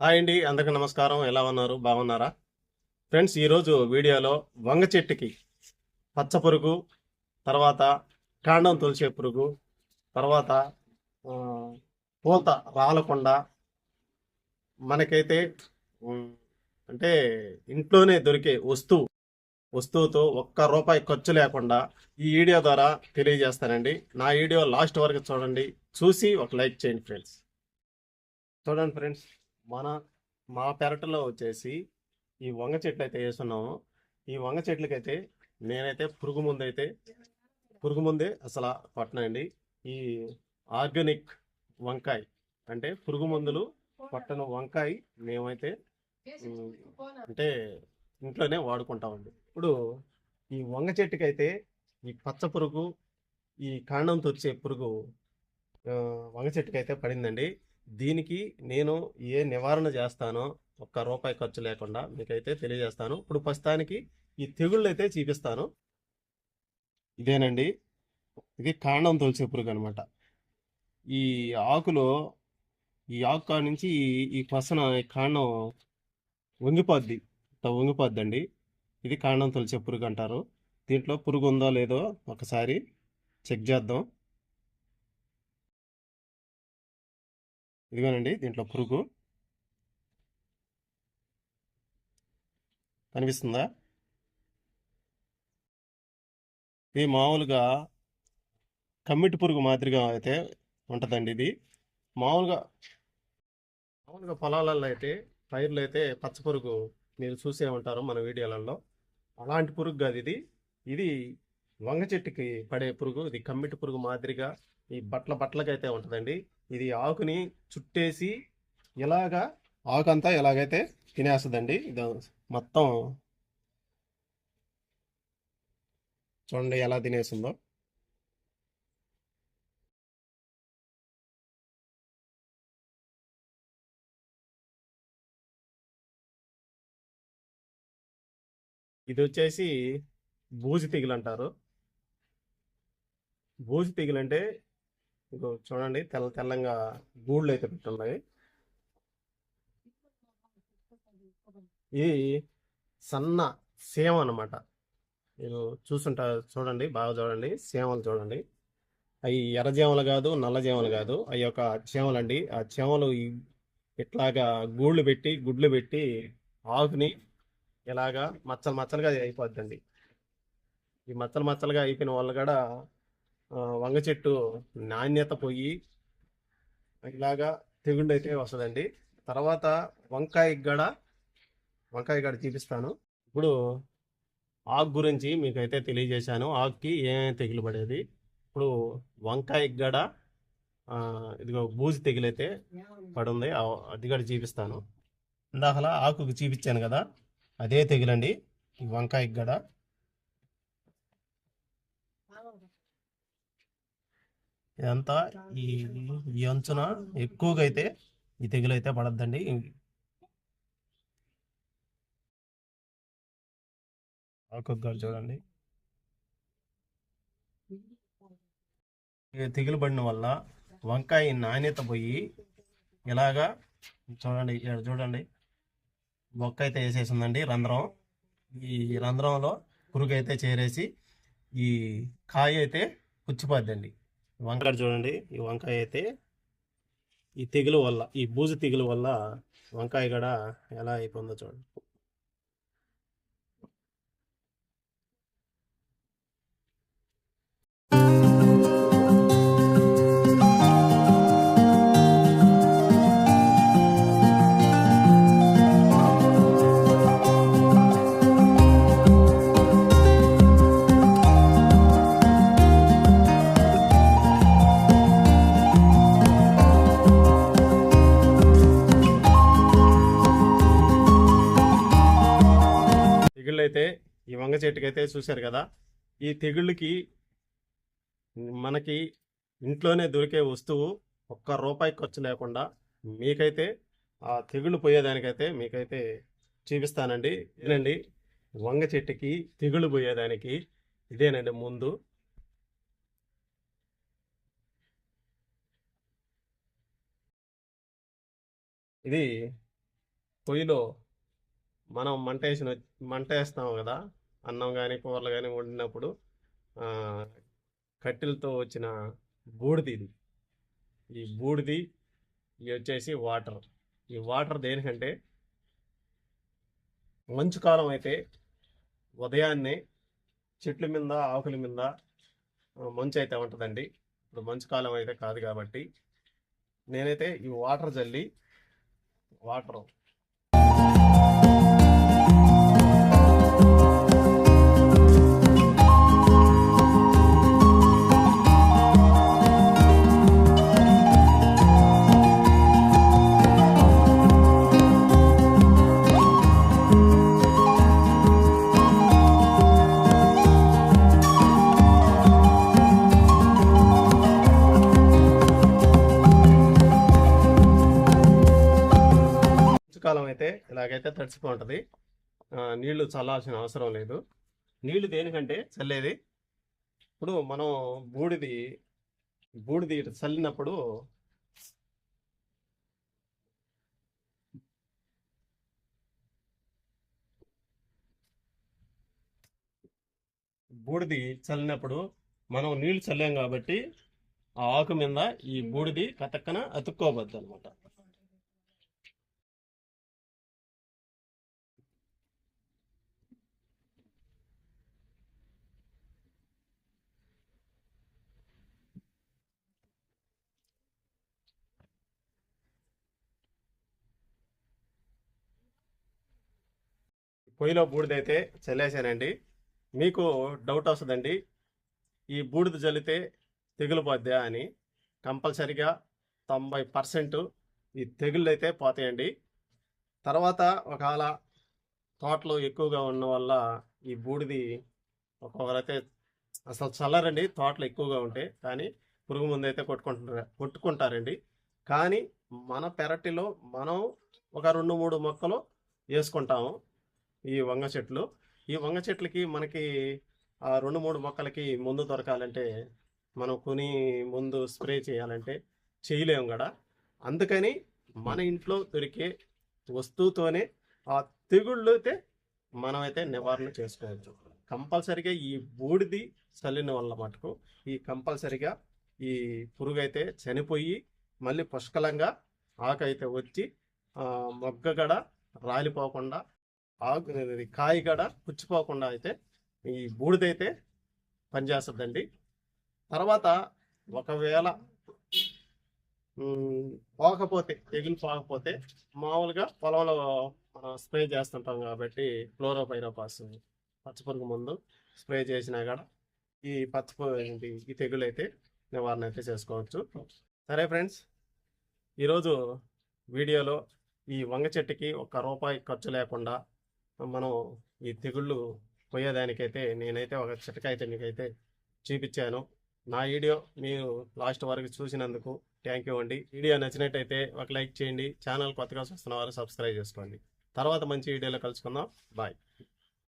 Hi అండి అందరికి నమస్కారం. ఎలా ఉన్నారు? బాగున్నారా? ఫ్రెండ్స్ ఈరోజు వీడియోలో వంగ చెట్టుకి పచ్చ పురుగు తర్వాత కాండం తొలిచే పురుగు తర్వాత పూత రాలకుండా మనకైతే అంటే ఇంట్లోనే దొరికే వస్తువు వస్తువుతో ఒక్క రూపాయి ఖర్చు లేకుండా ఈ వీడియో ద్వారా తెలియజేస్తానండి. నా వీడియో లాస్ట్ వరకు చూడండి. చూసి ఒక లైక్ చేయండి ఫ్రెండ్స్. చూడండి ఫ్రెండ్స్. మన మా పెరట్లో వచ్చేసి ఈ వంగ చెట్లు అయితే వేస్తున్నాము ఈ వంగ చెట్లకైతే నేనైతే పురుగు ముందు అయితే పురుగు ముందే అసలు పట్టనండి ఈ ఆర్గానిక్ వంకాయ అంటే పురుగు మందులు పట్టణ వంకాయ మేమైతే అంటే ఇంట్లోనే వాడుకుంటామండి. ఇప్పుడు ఈ వంగ చెట్టుకైతే ఈ పచ్చ పురుగు ఈ కాండం వచ్చే పురుగు వంగ చెట్టుకైతే పడిందండి. దీనికి నేను ఏ నివారణ చేస్తానో ఒక్క రూపాయి ఖర్చు లేకుండా మీకైతే తెలియజేస్తాను. ఇప్పుడు ప్రస్తుతానికి ఈ తెగుళ్ళు అయితే చూపిస్తాను. ఇదేనండి. ఇది కాండం తొలిచే పురుగు అనమాట ఈ ఆకులో ఈ ఆకు కాడ నుంచి ఈ- ఈ పసన ఈ కాండం వంగిపోద్ది. వంగిపోద్దండి. ఇది కాండం తొలిచే పురుగు అంటారు. దీంట్లో పురుగు ఉందో లేదో ఒకసారి చెక్ చేద్దాం. ఇదిగోనండి దీంట్లో పురుగు. కనిపిస్తుందా? ఇది మామూలుగా కమ్మిటి పురుగు మాదిరిగా అయితే ఉంటుందండి ఇది. మామూలుగా మామూలుగా పొలాలలో అయితే పైర్లు అయితే పచ్చ పురుగు మీరు చూసే ఉంటారు మన వీడియోలలో అలాంటి పురుగు కాదు ఇది. ఇది వంగ చెట్టుకి పడే పురుగు ఇది కమ్మిటి పురుగు మాదిరిగా ఈ బట్టల బట్టలకైతే ఉంటుందండి. ఇది ఆకుని చుట్టేసి ఇలాగా అంతా ఎలాగైతే తినేస్తుందండి ఇది మొత్తం చూడండి ఎలా తినేసిందో ఇది వచ్చేసి బూజు తెగులు అంటారు బూజు తెగులు అంటే ఇంకో చూడండి తెల్ల తెల్లంగా గూళ్ళు అయితే పెట్టున్నాయి. ఇది సన్న సేమ అన్నమాట. మీరు చూసుంటా చూడండి బాగా చూడండి సేమలు చూడండి. అవి ఎర్రజేమలు కాదు నల్లజేమలు కాదు. అవి ఒక చేమలు అండి. ఆ చేమలు ఇట్లాగా గూళ్ళు పెట్టి గుడ్లు పెట్టి ఆకుని ఇలాగా మచ్చలు మచ్చలుగా అయిపోద్దండి. ఈ మచ్చలు మచ్చలుగా అయిపోయిన వాళ్ళు కూడా వంగ చెట్టు నాణ్యత పోయి ఇలాగా తెగుండు అయితే వస్తుందండి. తర్వాత వంకాయ గడ వంకాయ గడ చూపిస్తాను. ఇప్పుడు ఆకు గురించి మీకైతే తెలియజేశాను. ఆకుకి ఏమేమి తెగులు పడేది ఇప్పుడు వంకాయ గడ ఇదిగో బూజు తెగులైతే పడుంది. అది కూడా చూపిస్తాను. ఇందాకలా ఆకుకి చూపించాను కదా అదే తెగులండి. వంకాయ గడ ఇదంతా ఈ ఈ అంచున ఎక్కువగా అయితే ఈ తెగులు అయితే పడద్దండి. ఆకు చూడండి. తెగులు పడిన వల్ల వంకాయ నాణ్యత పోయి ఇలాగా చూడండి ఇక్కడ చూడండి. బొక్క అయితే వేసేసిందండి రంధ్రం. ఈ రంధ్రంలో పురుగు అయితే చేరేసి ఈ కాయ అయితే పుచ్చిపోద్దండి. వంకాయ చూడండి ఈ వంకాయ అయితే ఈ తెగులు వల్ల ఈ బూజు తెగులు వల్ల వంకాయ కూడా ఎలా అయిపోయిందో చూడండి. తెగుళ్ళు అయితే ఈ వంగ చెట్టుకి అయితే చూశారు కదా ఈ తెగుళ్ళకి మనకి ఇంట్లోనే దొరికే వస్తువు ఒక్క రూపాయి ఖర్చు లేకుండా మీకైతే ఆ తెగుళ్ళు పోయేదానికైతే మీకైతే చూపిస్తానండి. ఇదేనండి. వంగ చెట్టుకి తెగుళ్ళు పోయేదానికి ఇదేనండి ముందు. ఇది పొయ్యిలో మనం మంట వేసిన మంట వేస్తాం కదా. అన్నం కానీ కూరలు కానీ వండినప్పుడు కట్టెలతో వచ్చిన బూడిది ఇది. ఈ బూడిది ఇది వచ్చేసి వాటర్. ఈ వాటర్ దేనికంటే మంచు కాలం అయితే ఉదయాన్నే చెట్ల మీద ఆకుల మీద మంచు అయితే ఉంటుందండి. ఇప్పుడు మంచు కాలం అయితే కాదు కాబట్టి నేనైతే ఈ వాటర్ చల్లి వాటర్ ఇలాగైతే తడిసిపోతుంది ఆ, నీళ్ళు చల్లాల్సిన అవసరం లేదు. నీళ్ళు దేనికంటే చల్లేది. ఇప్పుడు మనం బూడిది బూడిది చల్లినప్పుడు బూడిది చల్లినప్పుడు మనం నీళ్ళు చల్లాం కాబట్టి ఆ ఆకు మీద ఈ బూడిది కతక్కన అతుక్కోవద్దు అనమాట పొయ్యిలో బూడిదైతే చల్లేసానండి మీకు డౌట్ వస్తుందండి ఈ బూడిద చల్లితే తెగులు పోద్దా అని. కంపల్సరిగా తొంభై పర్సెంట్ ఈ తెగుళ్ళు అయితే పోతాయండి. తర్వాత ఒకవేళ తోటలు ఎక్కువగా ఉన్న వల్ల ఈ బూడిది ఒక్కొక్కరైతే అసలు చల్లరండి తోటలు ఎక్కువగా ఉంటాయి కానీ పురుగు మందు అయితే కొట్టుకుంటారు కొట్టుకుంటారండి. కానీ మన పెరటిలో మనం ఒక రెండు మూడు మొక్కలు వేసుకుంటాము. ఈ వంగ చెట్లు. ఈ వంగ చెట్లకి మనకి ఆ రెండు మూడు మొక్కలకి ముందు దొరకాలంటే మనం కొని ముందు స్ప్రే చేయాలంటే చేయలేము కదా అందుకని మన ఇంట్లో దొరికే వస్తువుతోనే ఆ తెగుళ్ళు అయితే మనమైతే నివారణ చేసుకోవచ్చు. కంపల్సరిగా ఈ బూడిది చల్లిన వల్ల మటుకు ఈ కంపల్సరిగా ఈ పురుగు అయితే చనిపోయి మళ్ళీ పుష్కలంగా ఆకు అయితే వచ్చి మొగ్గ గడ రాలిపోకుండా ఆకు కాయ కాడ పుచ్చిపోకుండా అయితే ఈ బూడిదైతే పనిచేస్తుందండి. తర్వాత ఒకవేళ పోకపోతే తెగులు పోకపోతే మామూలుగా పొలంలో మనం స్ప్రే చేస్తుంటాం కాబట్టి క్లోరోపైరోపాస్ పచ్చపురుగు ముందు స్ప్రే చేసినా కూడా ఈ పచ్చపురుగు ఈ తెగులు అయితే నివారణ అయితే చేసుకోవచ్చు. సరే ఫ్రెండ్స్ ఈరోజు వీడియోలో ఈ వంగ చెట్టుకి ఒక్క రూపాయి ఖర్చు లేకుండా మనం ఈ తెగుళ్ళు పోయేదానికైతే నేనైతే ఒక చిట్కా అయితే మీకైతే చూపించాను. నా వీడియో మీరు లాస్ట్ వరకు చూసినందుకు థ్యాంక్ యూ అండి. వీడియో నచ్చినట్టయితే ఒక లైక్ చేయండి. ఛానల్ కొత్తగా చూస్తున్న వారు సబ్స్క్రైబ్ చేసుకోండి. తర్వాత మంచి వీడియోలో కలుసుకుందాం. బాయ్.